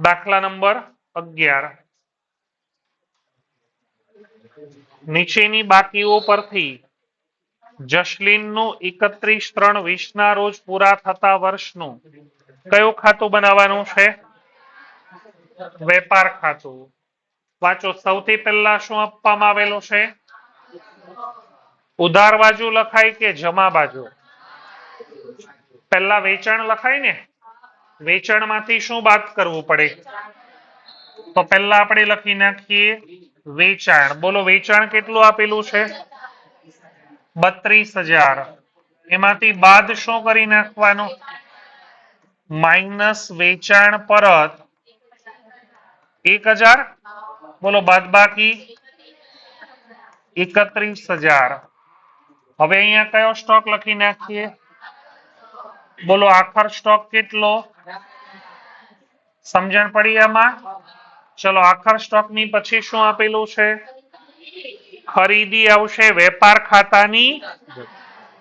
દાખલા નંબર અગિયાર. નીચેની બાકીઓ પરથી જશલીનનું એકત્રીસ ત્રણ વીસના રોજ પૂરા થતા વર્ષનું કયું ખાતું બનાવવાનું છે? વેપાર ખાતું. વાંચો, સૌથી પહેલા શું આપવામાં આવેલું છે? ઉધાર બાજુ લખાય કે જમા બાજુ? પહેલા વેચાણ લખાય ને? વેચાણમાંથી શું બાદ કરવું પડે? તો પહેલા આપણે લખી નાખીએ વેચાણ. બોલો, વેચાણ કેટલું આપેલું છે? બત્રીસ હજાર. એમાંથી બાદ શું કરી નાખવાનું? માઇનસ વેચાણ પરત એક હજાર. બોલો, બાદ બાકી? એકત્રીસ હજાર. હવે અહીંયા કયો સ્ટોક લખી નાખીએ? બોલો, આખર સ્ટોક કેટલો? સમજણ પડી આમાં? ચલો, આખર સ્ટોકની પછી શું આપેલું છે? ખરીદી આવશે વેપાર ખાતાની.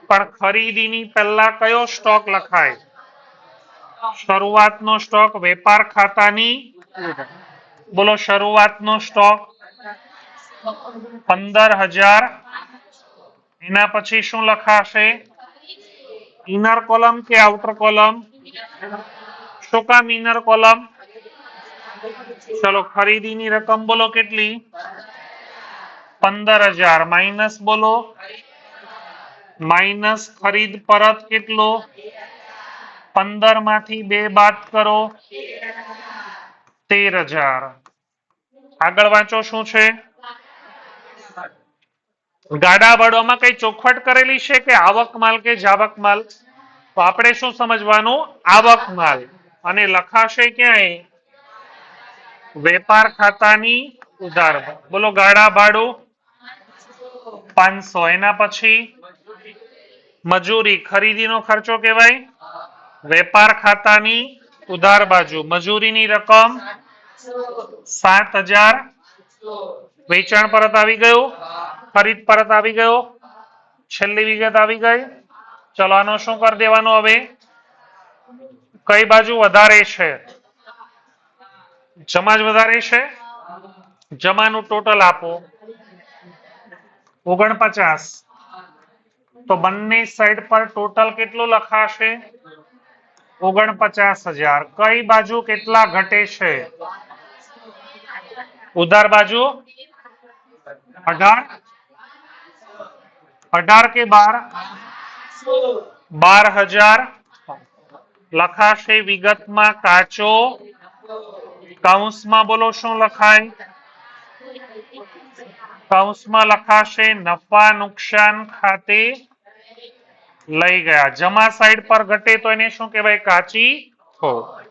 પણ ખરીદીની પહેલા કયો સ્ટોક લખાય? શરૂઆતનો સ્ટોક વેપાર ખાતાની. બોલો, શરૂઆતનો સ્ટોક પંદર હજાર. એના પછી શું લખાશે? ઇનર કોલમ કે આઉટર કોલમ? શું કામ ઇનર કોલમ? ચલો, ખરીદીની રકમ બોલો કેટલી? પંદર હજાર. માઇનસ બોલો. માઇનસ ખરીદ પરત કેટલો? પંદરમાંથી બે બાદ કરો. તેર હજાર. આગળ વાંચો શું છે? ગાડા વડોમાં કઈ ચોખવટ કરેલી છે કે આવક માલ કે જાવક માલ? તો આપણે શું સમજવાનું? આવક માલ. અને લખાશે ક્યાંય? વેપાર ખાતાની ઉધાર. બોલો ગાડા ભાડું પાંચસો. એના પછી મજૂરી, ખરીદીનો ખર્ચો કહેવાય. વેપાર ખાતાની ઉધાર બાજુ. મજૂરીની રકમ સાત હજાર. વેચાણ પરત આવી ગયું. ખરીદ પરત આવી ગયો. છેલ્લી વિગત આવી ગઈ. ચલો, આનો શું કરી દેવાનું હવે? કઈ બાજુ વધારે છે? જમા વધારે છે? જમાનું ટોટલ આપો. ઓગણપચાસ. તો બંને સાઈડ પર ટોટલ કેટલું લખાશે? ઓગણપચાસ હજાર. કઈ બાજુ કેટલા ઘટે છે? ઉધાર બાજુ? અઢાર. અઢાર કે બાર? બાર હજાર. લખાશે વિગતમાં કાચો કૌંસમાં બોલો શું લખાય કૌંસમાં લખાશે નફા નુકસાન ખાતે લઈ ગયા જમા સાઈડ પર ઘટે તો એને શું કહેવાય કાચી ખોટ